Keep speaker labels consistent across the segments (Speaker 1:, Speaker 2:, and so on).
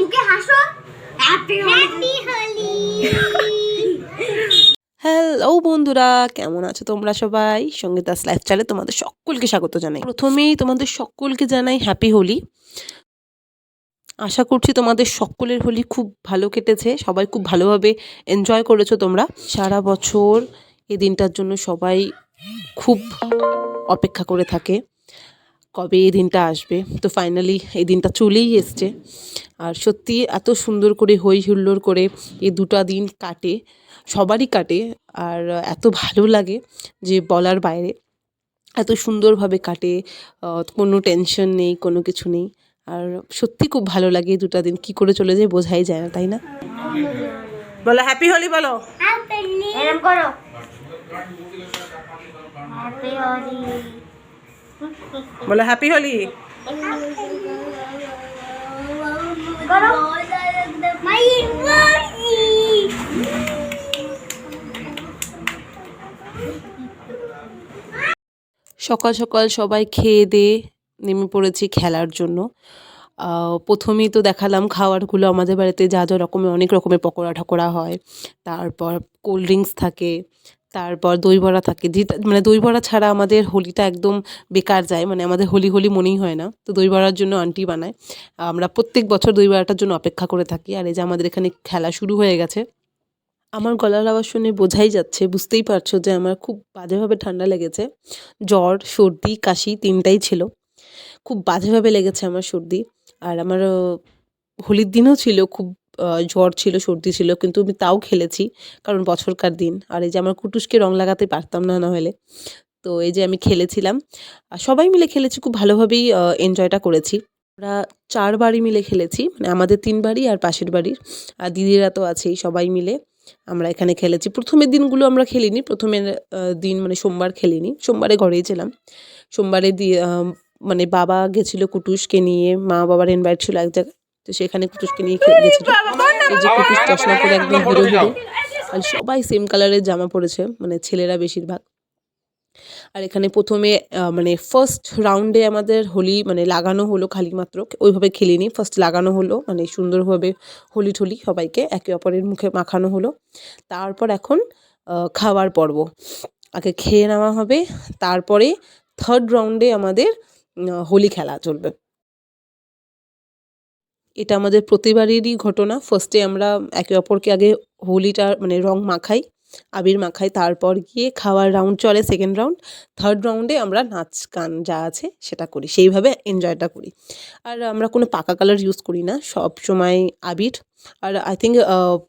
Speaker 1: মুখে হাসো। Happy happy Holi
Speaker 2: hello বন্ধুরা কেমন আছো তোমরা সবাই? সঙ্গীতাস লাইফস্টাইলে তোমাদের সকলকে স্বাগত জানাই। প্রথমেই তোমাদের সকলকে জানাই হ্যাপি হোলি আশা করছি তোমাদের সকলের হোলি খুব ভালো কেটেছে সবাই খুব ভালোভাবে এনজয় করেছ তোমরা। সারা বছর এই দিনটার জন্য সবাই খুব অপেক্ষা করে থাকে। কবে এই দিনটা আসবে? তো ফাইনালি এই দিনটা চলেই এসছে। আর সত্যি এত সুন্দর করে হই হুল্লোড় করে এই দুটা দিন কাটে সবারই কাটে। আর এত ভালো লাগে যে বলার বাইরে। এত সুন্দরভাবে কাটে কোনো টেনশন নেই কোনো কিছু নেই। আর সত্যি খুব ভালো লাগে এই দুটা দিন। কি করে চলে যায় বোঝাই যায় না তাই না? বলো হ্যাপি হোলি বলো?
Speaker 1: হ্যাপি হোলি
Speaker 2: বলো হ্যাপি হোলি? সকাল সকাল সবাই খেয়ে দিয়ে নেমে পড়েছি খেলার জন্য। প্রথমেই তো দেখালাম খাওয়ারগুলো আমাদের বাড়িতে যা যা রকমের, অনেক রকমের পকোড়া ঠকোড়া হয়। তারপর কোল্ড ড্রিঙ্কস থাকে তারপর দই বড়া থাকে। মানে দই বড়া ছাড়া আমাদের হোলিটা একদম বেকার যায় মানে আমাদের হোলি হোলি মনেই হয় না। তো দই বড়ার জন্য আন্টি বানায়। আমরা প্রত্যেক বছর দই বড়াটার জন্য অপেক্ষা করে থাকি। আর এই যে আমাদের এখানে খেলা শুরু হয়ে গেছে। আমার গলার আওয়াজ শুনে বোঝাই যাচ্ছে, বুঝতেই পারছ যে আমার খুব বাজেভাবে ঠান্ডা লেগেছে। জ্বর, সর্দি, কাশি তিনটাই ছিল। খুব বাজেভাবে লেগেছে আমার সর্দি। আর আমার হোলির দিনও ছিল খুব জ্বর ছিল, সর্দি ছিল, কিন্তু আমি তাও খেলেছি, কারণ বছরকার দিন। আর এই যে আমার কুটুসকে রং লাগাতে পারতাম না না হলে। তো এই যে আমি খেলেছিলাম। সবাই মিলে খেলেছি, খুব ভালোভাবেই এনজয়টা করেছি। আমরা চার বাড়ি মিলে খেলেছি মানে আমাদের তিন বাড়ি আর পাশের বাড়ির। আর দিদিরা তো আছেই সবাই মিলে। আমরা এখানে খেলেছি। প্রথমের দিনগুলো আমরা খেলিনি, প্রথমের দিন মানে সোমবার খেলিনি। সোমবারে ঘরেই ছিলাম। সোমবারে দিয়ে মানে বাবা গেছিল কুটুসকে নিয়ে মা বাবার ইনভাইট ছিল এক জায়গায়। তো সেখানে কুটুসকে নিয়ে খে- গেছিল। এই যে কুটুস চশমা পরে একদম হিরো হিরো আর সবাই সেম কালারের জামা পরেছে মানে ছেলেরা বেশিরভাগ। আর এখানে প্রথমে মানে ফার্স্ট রাউন্ডে আমাদের হোলি মানে লাগানো হলো খালি মাত্র। ওইভাবে খেলিনি ফার্স্ট লাগানো হলো মানে সুন্দরভাবে হোলি ঠোলি সবাইকে একে অপরের মুখে মাখানো হলো। তারপর এখন খাওয়ার পর্ব। আগে খেয়ে নেওয়া হবে তারপরে থার্ড রাউন্ডে আমাদের হোলি খেলা চলবে। এটা আমাদের প্রতিবারেরই ঘটনা। ফার্স্টে আমরা একে অপরকে আগে হোলিটা মানে রং মাখাই, আবির মাখাই, তারপর গিয়ে খাওয়ার রাউন্ড চলে সেকেন্ড রাউন্ড থার্ড রাউন্ডে আমরা নাচ গান যা আছে সেটা করি, সেইভাবে এনজয়টা করি। আর আমরা কোনো পাকা কালার ইউজ করি না, সব সময় আবির। আর আই থিঙ্ক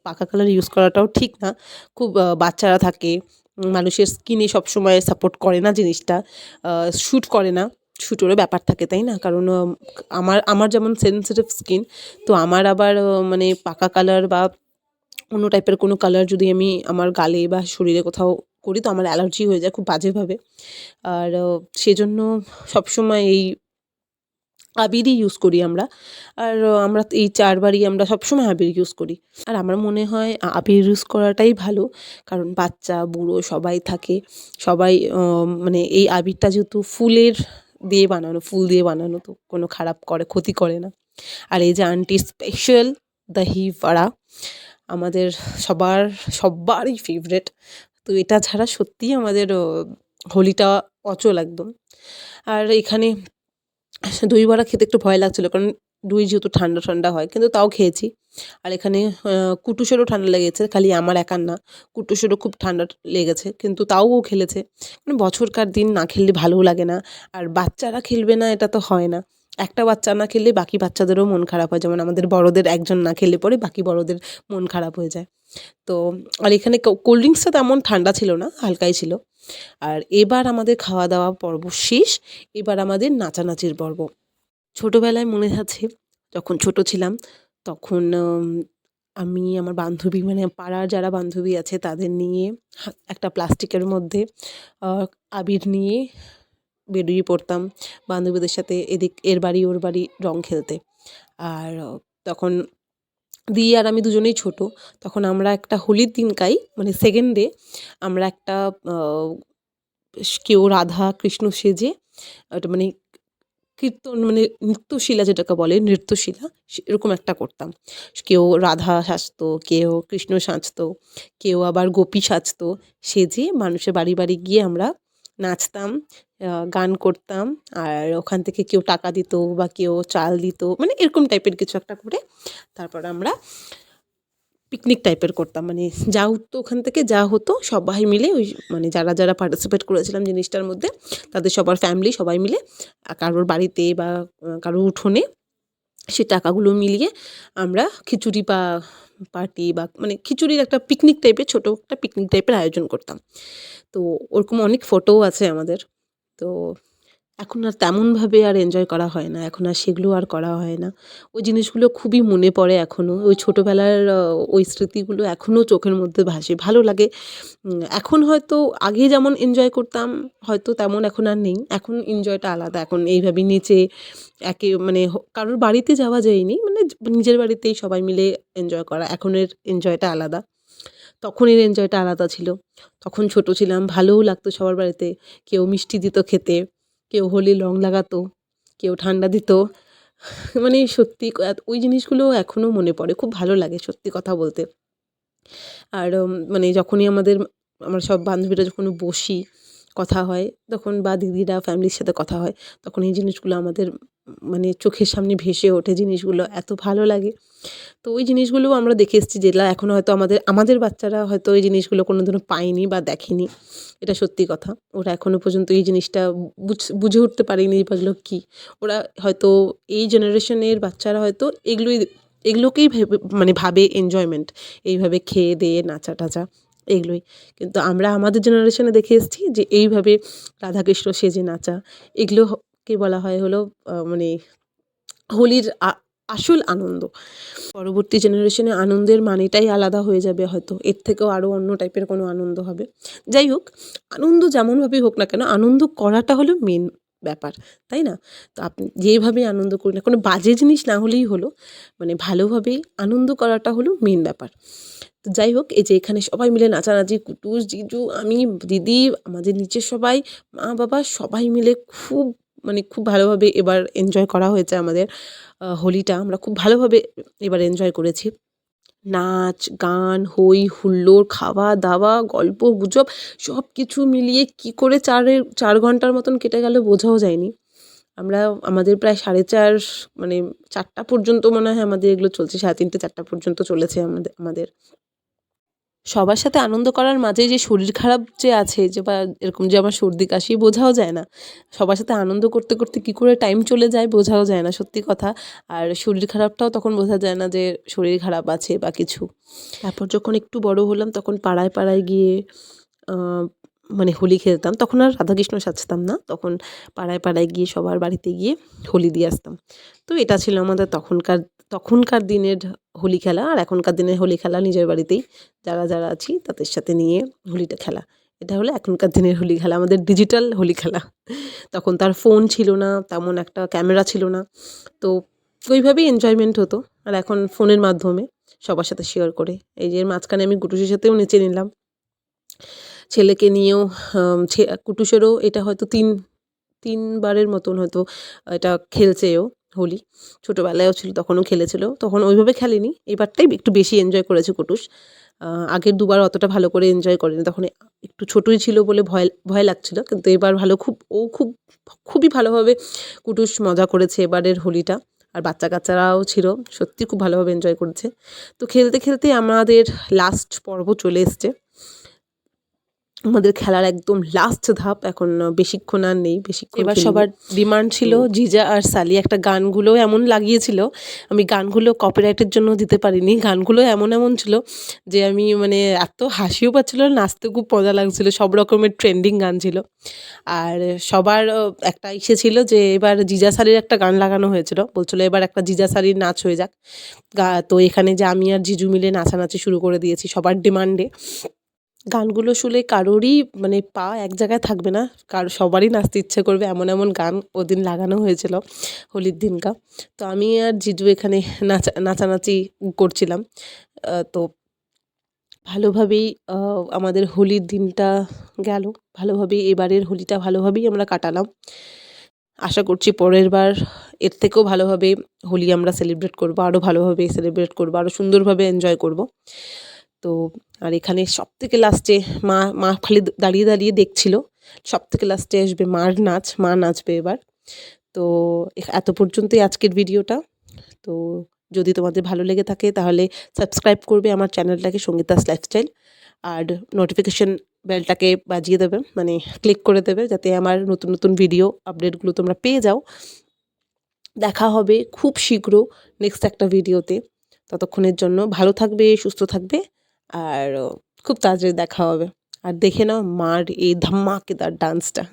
Speaker 2: পাকা কালার ইউজ করাটাও ঠিক না। খুব বাচ্চারা থাকে, মানুষের স্কিনে সবসময় সাপোর্ট করে না জিনিসটা শ্যুট করে না। শ্যুটেরও ব্যাপার থাকে, তাই না? কারণ আমার আমার যেমন সেন্সিটিভ স্কিন তো আমার আবার মানে পাকা কালার বা অন্য টাইপের কোনো কালার যদি আমি আমার গালে বা শরীরে কোথাও করি, তো আমার অ্যালার্জি হয়ে যায় খুব বাজেভাবে। আর সেজন্য সবসময় এই আবিরই ইউজ করি আমরা। আর আমরা এই চারবারই আমরা সবসময় আবির ইউজ করি। আর আমার মনে হয় আবির ইউজ করাটাই ভালো, কারণ বাচ্চা, বুড়ো সবাই থাকে। সবাই মানে এই আবিরটা যেহেতু ফুলের দিয়ে বানানো, ফুল দিয়ে বানানো তো কোনো খারাপ করে, ক্ষতি করে না। আর এই যে আন্টি স্পেশাল দহি বড়া আমাদের সবার, সবারই ফেভারেট তো এটা ছাড়া সত্যিই আমাদের হোলিটা অচল একদম। আর এখানে দই বড়া খেতে একটু ভয় লাগছিল, কারণ দই যেহেতু ঠান্ডা ঠান্ডা হয়, কিন্তু তাও খেয়েছি। আর এখানে কুটুসেরও ঠান্ডা লেগেছে, খালি আমার একার না। কুটুসেরও খুব ঠান্ডা লেগেছে, কিন্তু তাও ও খেলেছে। মানে বছরকার দিন না খেললে ভালোও লাগে না, আর বাচ্চারা খেলবে না, এটা তো হয় না। একটা বাচ্চা না খেললে বাকি বাচ্চাদেরও মন খারাপ হয়, যেমন আমাদের বড়দের একজন না খেললে পরে বাকি বড়দের মন খারাপ হয়ে যায়। তো, আর এখানে কোল্ড ড্রিঙ্কসটা তেমন ঠান্ডা ছিল না, হালকাই ছিল। আর এবার আমাদের খাওয়া দাওয়া পর্ব শেষ, এবার আমাদের নাচানাচির পর্ব। ছোটোবেলায় মনে আছে, যখন ছোট ছিলাম তখন আমি আমার বান্ধবী মানে পাড়ার যারা বান্ধবী আছে তাদের নিয়ে একটা প্লাস্টিকের মধ্যে আবির নিয়ে বেরিয়ে পড়তাম বান্ধবীদের সাথে এদিক, এর বাড়ি, ওর বাড়ি রং খেলতে। আর তখন দিয়ে আর আমি দুজনেই ছোট, তখন আমরা একটা হোলির দিনকাই মানে সেকেন্ড ডে আমরা একটা কেউ রাধা, কৃষ্ণ সেজে, ওটা মানে কীর্তন মানে নৃত্যশিলা যেটাকে বলে, নৃত্যশিলা এরকম একটা করতাম। কেউ রাধা সাজতো, কেউ কৃষ্ণ সাজতো, কেউ আবার গোপী সাজতো। সেজে মানুষের বাড়ি বাড়ি গিয়ে আমরা নাচতাম গান করতাম, আর ওখান থেকে কেউ টাকা দিত বা কেউ চাল দিত মানে এরকম টাইপের কিছু একটা করে। তারপর আমরা পিকনিক টাইপের করতাম। মানে যা উঠতো ওখান থেকে, যা হতো সবাই মিলে ওই মানে যারা যারা পার্টিসিপেট করেছিলাম জিনিসটার মধ্যে, তাদের সবার ফ্যামিলি সবাই মিলে কারোর বাড়িতে বা কারোর উঠোনে সে টাকাগুলো মিলিয়ে আমরা খিচুড়ি বা পার্টি বা মানে খিচুড়ির একটা পিকনিক টাইপের ছোটো একটা পিকনিক টাইপের আয়োজন করতাম। তো ওরকম অনেক ফটোও আছে আমাদের। তো এখন আর তেমনভাবে আর এনজয় করা হয় না, এখন আর সেগুলো আর করা হয় না। ওই জিনিসগুলো খুবই মনে পড়ে এখনও ওই ছোটোবেলার ওই স্মৃতিগুলো এখনও চোখের মধ্যে ভাসে, ভালো লাগে। এখন হয়তো আগে যেমন এনজয় করতাম, হয়তো তেমন এখন আর নেই, এখন এনজয়টা আলাদা, এখন এইভাবে নিচে, একে মানে কারোর বাড়িতে যাওয়া যায়নি মানে নিজের বাড়িতেই সবাই মিলে এনজয় করা, এখনের এনজয়টা আলাদা। তখনের এনজয়টা আলাদা ছিল, তখন ছোট ছিলাম, ভালোও লাগতো সবার বাড়িতে, কেউ মিষ্টি দিত খেতে। কেউ হোলি লং লাগাতো, কেউ ঠান্ডা দিত। মানে সত্যি ওই জিনিসগুলো এখনও মনে পড়ে, খুব ভালো লাগে সত্যি কথা বলতে। আর মানে যখনই আমাদের, আমার সব বান্ধবীরা যখন বসি, কথা হয়, তখন বা দিদিরা ফ্যামিলির সাথে কথা হয়, তখন এই জিনিসগুলো আমাদের মানে চোখের সামনে ভেসে ওঠে জিনিসগুলো, এত ভালো লাগে। তো ওই জিনিসগুলো আমরা দেখে এসেছি যেগুলো এখন হয়তো আমাদের আমাদের বাচ্চারা হয়তো এই জিনিসগুলো কোনো দিনও পায়নি বা দেখেনি। এটা সত্যি কথা। ওরা এখনও পর্যন্ত এই জিনিসটা বুঝ- উঠতে পারেনি এগুলো কী। ওরা হয়তো এই জেনারেশনের বাচ্চারা হয়তো এগুলোই, এগুলোকেই ভেবে মানে ভাবে এনজয়মেন্ট এইভাবে খেয়ে দিয়ে নাচা টাচা, এগুলোই। কিন্তু আমরা আমাদের জেনারেশনে দেখে এসেছি যে এইভাবে রাধাকৃষ্ণ সেজে নাচা, এগুলো হ- কে বলা হয় হলো মানে হোলির আসল আনন্দ। পরবর্তী জেনারেশনে আনন্দের মানেটাই আলাদা হয়ে যাবে হয়তো। এর থেকেও আরও অন্য টাইপের কোনো আনন্দ হবে। যাই হোক, আনন্দ যেমনভাবেই হোক না কেন, আনন্দ করাটা হলো মেন ব্যাপার, তাই না? তো আপনি যেভাবে আনন্দ করি না কোনো, বাজে জিনিস না হলেই হলো মানে ভালোভাবেই আনন্দ করাটা হলো মেন ব্যাপার। তো যাই হোক, এই যে এখানে সবাই মিলে নাচানাচি, কুটুস, জিজু, আমি, দিদি, আমাদের নিচের সবাই মা বাবা সবাই মিলে খুব মানে খুব ভালোভাবে এবার এনজয় করা হয়েছে আমাদের হোলিটা। আমরা খুব ভালোভাবে এবার এনজয় করেছি। নাচ, গান, হই, হুল্লোড় খাওয়া দাওয়া গল্প, গুজব সব কিছু মিলিয়ে কি করে চারের, চার ঘণ্টার মতন কেটে গেল বোঝাও যায়নি। আমরা, আমাদের প্রায় সাড়ে চার মানে চারটা পর্যন্ত মনে হয় আমাদের এগুলো চলছে, সাড়ে তিনটে, চারটা পর্যন্ত চলেছে আমাদের আমাদের। সবার সাথে আনন্দ করার মাঝে যে শরীর খারাপ যে আছে, যে বা এরকম যে আমার সর্দি কাশি বোঝাও যায় না। সবার সাথে আনন্দ করতে করতে কী করে টাইম চলে যায় বোঝাও যায় না, সত্যি কথা। আর শরীর খারাপটাও তখন বোঝা যায় না যে শরীর খারাপ আছে বা কিছু। তারপর যখন একটু বড় হলাম, তখন পাড়ায় পাড়ায় গিয়ে মানে হোলি খেলতাম। তখন আর রাধাকৃষ্ণ সাজতাম না। তখন পাড়ায় পাড়ায় গিয়ে সবার বাড়িতে গিয়ে হোলি দিয়ে আসতাম। তো এটা ছিল আমাদের তখনকার তখনকার দিনের হোলি খেলা আর এখনকার দিনের হোলি খেলা নিজের বাড়িতেই যারা যারা আছি তাদের সাথে নিয়ে হোলিটা খেলা। এটা হলো এখনকার দিনের হোলি খেলা, আমাদের ডিজিটাল হোলি খেলা। তখন তার ফোন ছিল না, তেমন একটা ক্যামেরা ছিল না। তো ওইভাবেই এনজয়মেন্ট হতো আর এখন ফোনের মাধ্যমে সবার সাথে শেয়ার করে। এই যে মাঝখানে আমি কুটুসের সাথেও নেচে নিলাম। ছেলেকে নিয়েও কুটুসেরও এটা হয়তো তিন, তিনবারের মতন হয়তো এটা খেলছে ও। হোলি। ছোটোবেলায়ও ছিল, তখনও খেলেছিল। তখন ওইভাবে খেলেনি। এবারটাই একটু বেশি এনজয় করেছে কুটুস। আগের দুবার অতটা ভালো করে এনজয় করেনি। তখন একটু ছোটোই ছিল বলে ভয় ভয় লাগছিল। কিন্তু এবার ভালো খুব, ও খুব, খুবই ভালোভাবে কুটুস মজা করেছে এবারের হোলিটা। আর বাচ্চা কাচ্চারাও ছিল। সত্যি খুব ভালোভাবে এনজয় করেছে। তো খেলতে খেলতে আমাদের লাস্ট পর্ব চলে এসছে। আমাদের খেলার একদম লাস্ট ধাপ এখন বেশিক্ষণ আর নেই বেশিক্ষণ এবার সবার ডিমান্ড ছিল জিজা আর সালি। একটা গানগুলো এমন লাগিয়েছিল আমি গানগুলো কপিরাইটের জন্য দিতে পারিনি গানগুলো এমন এমন ছিল যে আমি মানে এত হাসিও পাচ্ছিল নাচতে খুব মজা লাগছিল সব রকমের ট্রেন্ডিং গান ছিল। আর সবার একটা ইসে ছিল যে এবার জিজা সারির একটা গান লাগানো হয়েছিল বলছিল এবার একটা জিজা সারির নাচ হয়ে যাক। তো এখানে যে আমি আর জিজু মিলে নাচানাচি শুরু করে দিয়েছি সবার ডিমান্ডে গানগুলো শুনে কারোরই মানে পা এক জায়গায় থাকবে না। কার, সবারই নাচতে ইচ্ছে করবে। এমন এমন গান ওদিন লাগানো হয়েছিল হোলির দিনকা। তো আমি আর জিজু এখানে নাচা, নাচানাচি করছিলাম। তো ভালোভাবেই আমাদের হোলির দিনটা গেল। ভালোভাবেই এবারের হোলিটা ভালোভাবেই আমরা কাটালাম। আশা করছি পরের বার এর থেকেও ভালোভাবে হোলি আমরা সেলিব্রেট করব আরও ভালোভাবে সেলিব্রেট করব আরও সুন্দরভাবে এনজয় করব। তো আর এখানে সব থেকে লাস্টে মা মা খালি দাঁড়িয়ে দাঁড়িয়ে দেখছিল। সব থেকে লাস্টে আসবে মার নাচ, মা নাচবে এবার। তো এত পর্যন্তই আজকের ভিডিওটা তো যদি তোমাদের ভালো লেগে থাকে তাহলে সাবস্ক্রাইব করবে আমার চ্যানেলটাকে সঙ্গীতাস লাইফস্টাইল আর নোটিফিকেশন বেলটাকে বাজিয়ে দেবে মানে ক্লিক করে দেবে যাতে আমার নতুন নতুন ভিডিও আপডেটগুলো তোমরা পেয়ে যাও। দেখা হবে খুব শীঘ্র নেক্সট একটা ভিডিওতে ততক্ষণের জন্য ভালো থাকবে, সুস্থ থাকবে। আর খুব তাড়াতাড়ি দেখা হবে। আর দেখে নাও মার এই ধাম্মাকেদার ডান্সটা